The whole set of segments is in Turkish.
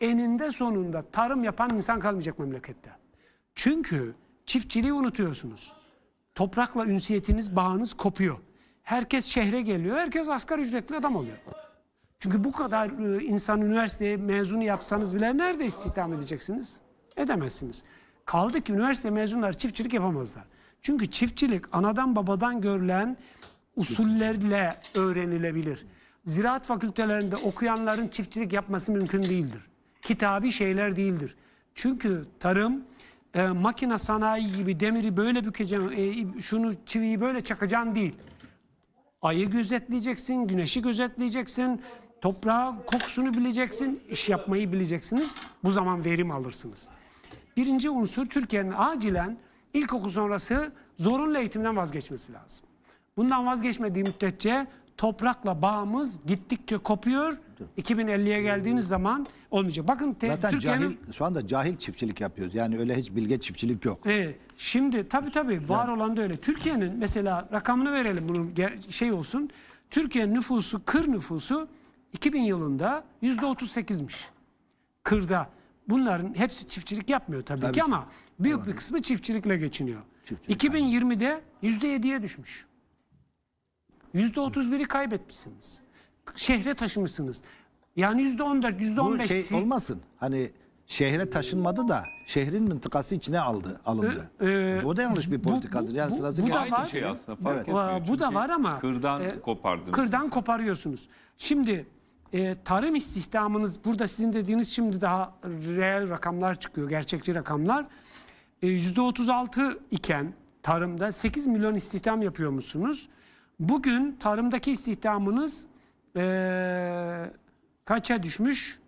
eninde sonunda tarım yapan insan kalmayacak memlekette. Çünkü çiftçiliği unutuyorsunuz. Toprakla ünsiyetiniz, bağınız kopuyor. Herkes şehre geliyor, herkes asgari ücretli adam oluyor. Çünkü bu kadar e, insan üniversiteye mezunu yapsanız bile nerede istihdam edeceksiniz? Edemezsiniz. Kaldı ki üniversite mezunları çiftçilik yapamazlar. Çünkü çiftçilik anadan babadan görülen usullerle öğrenilebilir. Ziraat fakültelerinde okuyanların çiftçilik yapması mümkün değildir. Kitabi şeyler değildir. Çünkü tarım e, makine sanayi gibi demiri böyle bükeceğim, e, şunu çiviyi böyle çakacaksın değil. Ayı gözetleyeceksin, güneşi gözetleyeceksin, toprağı kokusunu bileceksin, iş yapmayı bileceksiniz. Bu zaman verim alırsınız. Birinci unsur Türkiye'nin acilen ilkokul sonrası zorunlu eğitimden vazgeçmesi lazım. Bundan vazgeçmediği müddetçe toprakla bağımız gittikçe kopuyor. 2050'ye geldiğiniz zaman olmayacak. Bakın te- Zaten Türkiye'nin cahil, şu anda cahil çiftçilik yapıyoruz. Yani öyle hiç bilge çiftçilik yok. Evet. Şimdi tabii tabii var olan da öyle. Türkiye'nin mesela rakamını verelim bunun ger- şey olsun. Türkiye'nin nüfusu, kır nüfusu 2000 yılında yüzde 38'miş. Kırda. Bunların hepsi çiftçilik yapmıyor tabii, Tabii ki ki. ama büyük bir kısmı çiftçilikle geçiniyor. Çiftçilik, 2020'de yüzde 7'ye düşmüş. Yüzde 31'i kaybetmişsiniz. Şehre taşımışsınız. Yani yüzde 14, yüzde Bu 15 şey olmasın. Hani şehre taşınmadı da şehrin mıntıkası içine aldı, alındı. Ee, o da yanlış bir bu- politikadır. Yani bu- sırası bu da geldi. var. Aynı şey aslında fark Evet. etmiyor. Aa, bu da var ama Kırdan e, kopardınız. Kırdan siz. koparıyorsunuz. Şimdi e, tarım istihdamınız burada sizin dediğiniz şimdi daha reel rakamlar çıkıyor, gerçekçi rakamlar. E, %36 iken tarımda 8 milyon istihdam yapıyormuşsunuz. Bugün tarımdaki istihdamınız e, kaça düşmüş?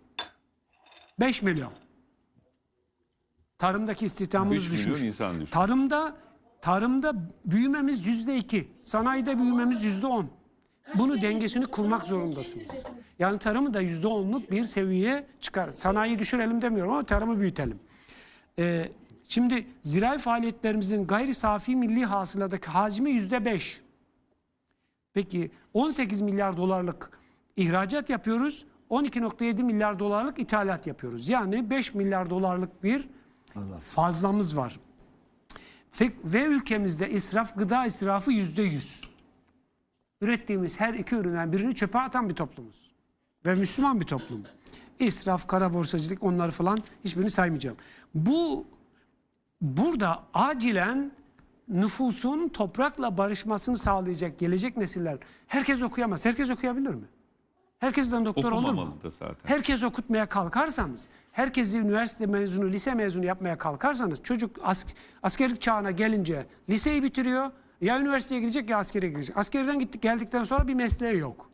5 milyon. Tarımdaki istihdamımız 3 milyon düşmüş. insan düşmüş. Tarımda tarımda büyümemiz yüzde iki, sanayide büyümemiz yüzde on. Bunu dengesini kurmak zorundasınız. Yani tarımı da yüzde onluk bir seviyeye çıkar. Sanayiyi düşürelim demiyorum ama tarımı büyütelim. Ee, şimdi zirai faaliyetlerimizin gayri safi milli hasıladaki hacmi yüzde beş. Peki 18 milyar dolarlık ihracat yapıyoruz. 12.7 milyar dolarlık ithalat yapıyoruz. Yani 5 milyar dolarlık bir fazlamız var. Ve- Ve ülkemizde israf, gıda israfı yüzde yüz. Ürettiğimiz her iki üründen birini çöpe atan bir toplumuz. Ve Müslüman bir toplum. İsraf, kara borsacılık onları falan hiçbirini saymayacağım. Bu burada acilen nüfusun toprakla barışmasını sağlayacak gelecek nesiller. Herkes okuyamaz. Herkes okuyabilir mi? Herkesten doktor olur mu? Zaten. Herkes okutmaya kalkarsanız, herkesi üniversite mezunu, lise mezunu yapmaya kalkarsanız çocuk ask askerlik çağına gelince liseyi bitiriyor. Ya üniversiteye gidecek ya askere gidecek. Askerden gittik geldikten sonra bir mesleği yok.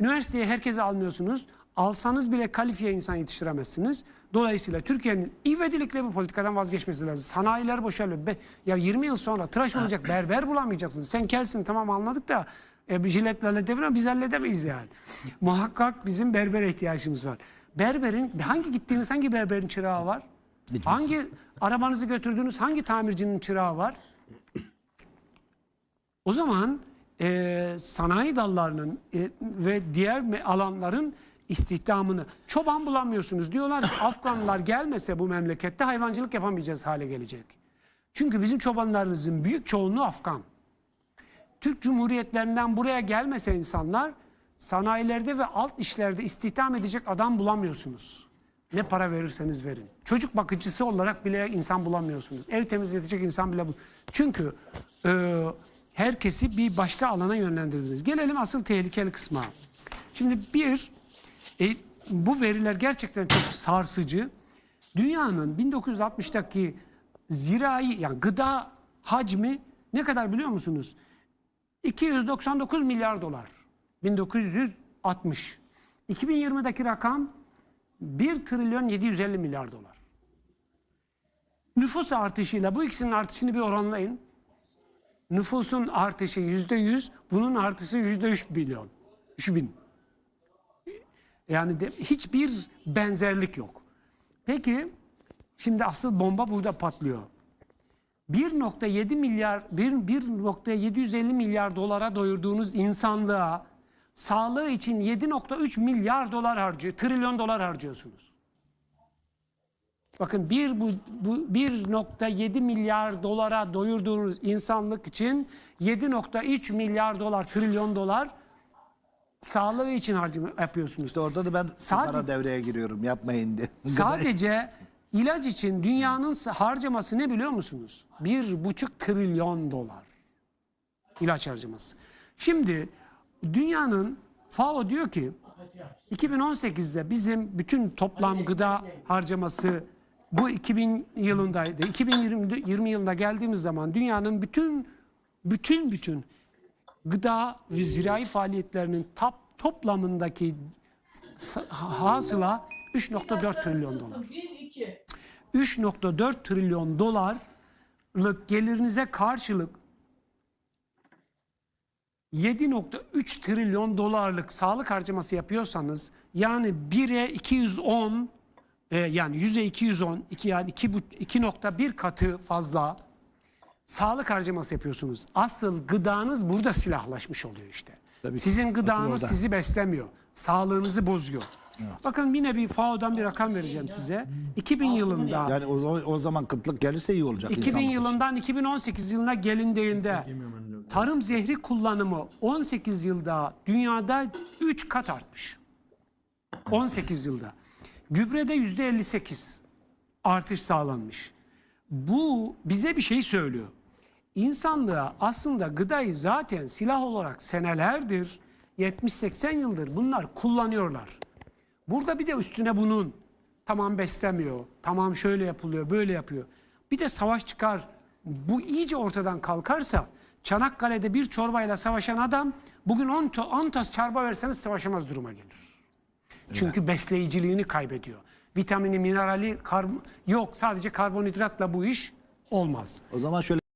Üniversiteye herkese almıyorsunuz. Alsanız bile kalifiye insan yetiştiremezsiniz. Dolayısıyla Türkiye'nin ivedilikle bu politikadan vazgeçmesi lazım. Sanayiler boşalıyor. Be- ya 20 yıl sonra tıraş olacak berber bulamayacaksınız. Sen kelsin tamam anladık da e, jiletlerle devre biz halledemeyiz yani. Muhakkak bizim berbere ihtiyacımız var. Berberin hangi gittiğiniz hangi berberin çırağı var? Hangi arabanızı götürdüğünüz hangi tamircinin çırağı var? O zaman e, sanayi dallarının e, ve diğer alanların istihdamını çoban bulamıyorsunuz diyorlar. ki, Afganlar gelmese bu memlekette hayvancılık yapamayacağız hale gelecek. Çünkü bizim çobanlarımızın büyük çoğunluğu Afgan. Türk Cumhuriyetlerinden buraya gelmese insanlar sanayilerde ve alt işlerde istihdam edecek adam bulamıyorsunuz. Ne para verirseniz verin. Çocuk bakıcısı olarak bile insan bulamıyorsunuz. Ev temizletecek insan bile bu. Çünkü e, herkesi bir başka alana yönlendirdiniz. Gelelim asıl tehlikeli kısma. Şimdi bir, e, bu veriler gerçekten çok sarsıcı. Dünyanın 1960'taki zirai yani gıda hacmi ne kadar biliyor musunuz? 299 milyar dolar. 1960. 2020'deki rakam 1 trilyon 750 milyar dolar. Nüfus artışıyla bu ikisinin artışını bir oranlayın. Nüfusun artışı yüzde yüz, bunun artışı yüzde üç milyon. Üç bin. Yani de, hiçbir benzerlik yok. Peki, şimdi asıl bomba burada patlıyor. 1.7 milyar, 1 1.750 milyar dolara doyurduğunuz insanlığa sağlığı için 7.3 milyar dolar harcıyor, trilyon dolar harcıyorsunuz. Bakın bir bu, bu 1.7 milyar dolara doyurduğunuz insanlık için 7.3 milyar dolar, trilyon dolar sağlığı için harcama yapıyorsunuz. İşte orada da ben Sadece- para devreye giriyorum yapmayın diye. Sadece ilaç için dünyanın harcaması ne biliyor musunuz? Bir buçuk trilyon dolar. İlaç harcaması. Şimdi dünyanın FAO diyor ki 2018'de bizim bütün toplam gıda harcaması bu 2000 yılındaydı. 2020 20 yılında geldiğimiz zaman dünyanın bütün bütün bütün gıda ve zirai faaliyetlerinin tap, toplamındaki hasıla 3.4 trilyon dolar. 1 2 3.4 trilyon dolarlık gelirinize karşılık 7.3 trilyon dolarlık sağlık harcaması yapıyorsanız yani 1'e 210 e, yani 100'e 210 iki yani 2 2.1 katı fazla sağlık harcaması yapıyorsunuz. Asıl gıdanız burada silahlaşmış oluyor işte. Tabii. Sizin gıdanız sizi beslemiyor. Sağlığınızı bozuyor. Bakın yine bir FAO'dan bir rakam vereceğim size. 2000 yılında Yani o, o- o zaman kıtlık gelirse iyi olacak. 2000 insanlık için. yılından 2018 yılına gelindiğinde tarım zehri kullanımı 18 yılda dünyada 3 kat artmış. 18 yılda. Gübrede %58 artış sağlanmış. Bu bize bir şey söylüyor. İnsanlığa aslında gıdayı zaten silah olarak senelerdir, 70-80 yıldır bunlar kullanıyorlar. Burada bir de üstüne bunun tamam beslemiyor, tamam şöyle yapılıyor, böyle yapıyor. Bir de savaş çıkar, bu iyice ortadan kalkarsa Çanakkale'de bir çorbayla savaşan adam bugün 10 to- 10 tas verseniz savaşamaz duruma gelir. Çünkü besleyiciliğini kaybediyor. Vitamini, minerali kar- yok sadece karbonhidratla bu iş olmaz. O zaman şöyle